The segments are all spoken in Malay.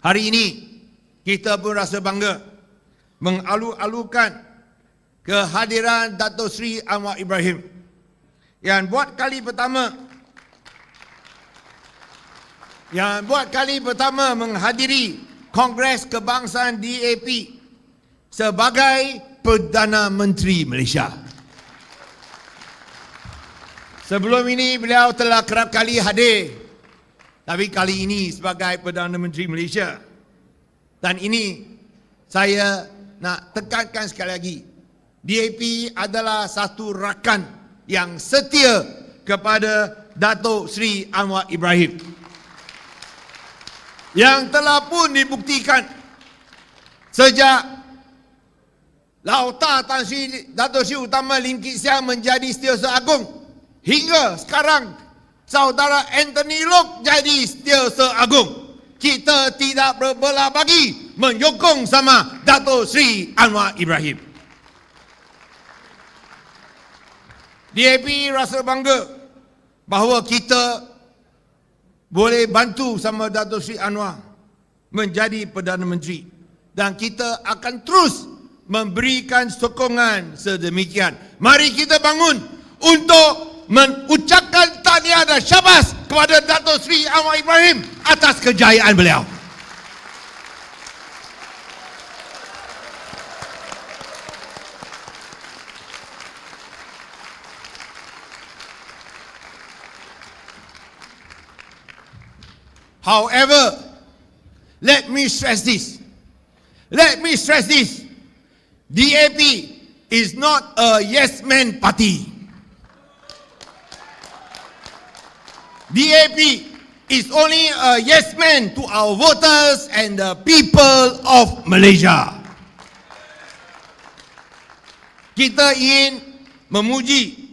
Hari ini kita pun rasa bangga mengalu-alukan kehadiran Dato Sri Anwar Ibrahim yang buat kali pertama yang buat kali pertama menghadiri Kongres Kebangsaan DAP sebagai Perdana Menteri Malaysia. Sebelum ini beliau telah kerap kali hadir tapi kali ini sebagai Perdana Menteri Malaysia. Dan ini saya nak tekankan sekali lagi. DAP adalah satu rakan yang setia kepada Datuk Seri Anwar Ibrahim. Yang telah pun dibuktikan sejak Lauta Tan Sri Datuk Sri Utama Lim Kit Siang menjadi Setiausaha Agung hingga sekarang saudara Anthony Lok jadi Setiausaha Agung. Kita tidak berbelah bagi menyokong sama Datuk Sri Anwar Ibrahim. DAP rasa bangga bahawa kita boleh bantu sama Datuk Sri Anwar menjadi Perdana Menteri dan kita akan terus memberikan sokongan sedemikian. Mari kita bangun untuk kepada Datuk Sri Anwar Ibrahim atas kejayaan beliau. However, let me stress this. Let me stress this. DAP is not a yes man party. DAP is only a yes man to our voters and the people of Malaysia. Kita ingin memuji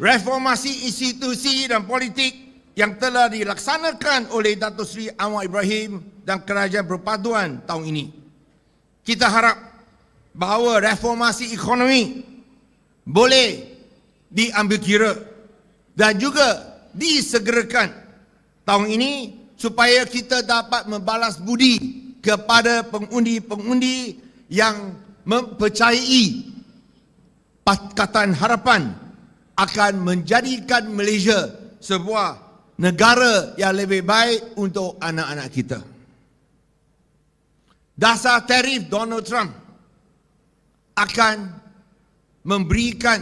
reformasi institusi dan politik yang telah dilaksanakan oleh Datuk Seri Anwar Ibrahim dan Kerajaan Perpaduan tahun ini. Kita harap bahawa reformasi ekonomi boleh diambil kira dan juga disegerakan tahun ini supaya kita dapat membalas budi kepada pengundi-pengundi yang mempercayai Pakatan Harapan akan menjadikan Malaysia sebuah negara yang lebih baik untuk anak-anak kita. Dasar tarif Donald Trump akan memberikan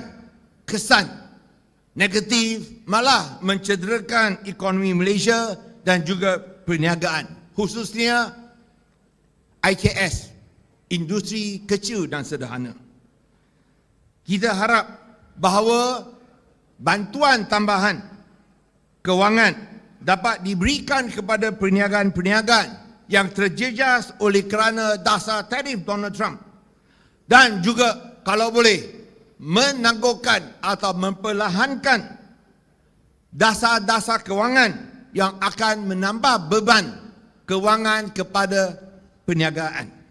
kesan negatif malah mencederakan ekonomi Malaysia dan juga perniagaan khususnya IKS industri kecil dan sederhana. Kita harap bahawa bantuan tambahan kewangan dapat diberikan kepada perniagaan-perniagaan yang terjejas oleh kerana dasar tarif Donald Trump dan juga kalau boleh menangguhkan atau memperlahankan dasar-dasar kewangan yang akan menambah beban kewangan kepada perniagaan.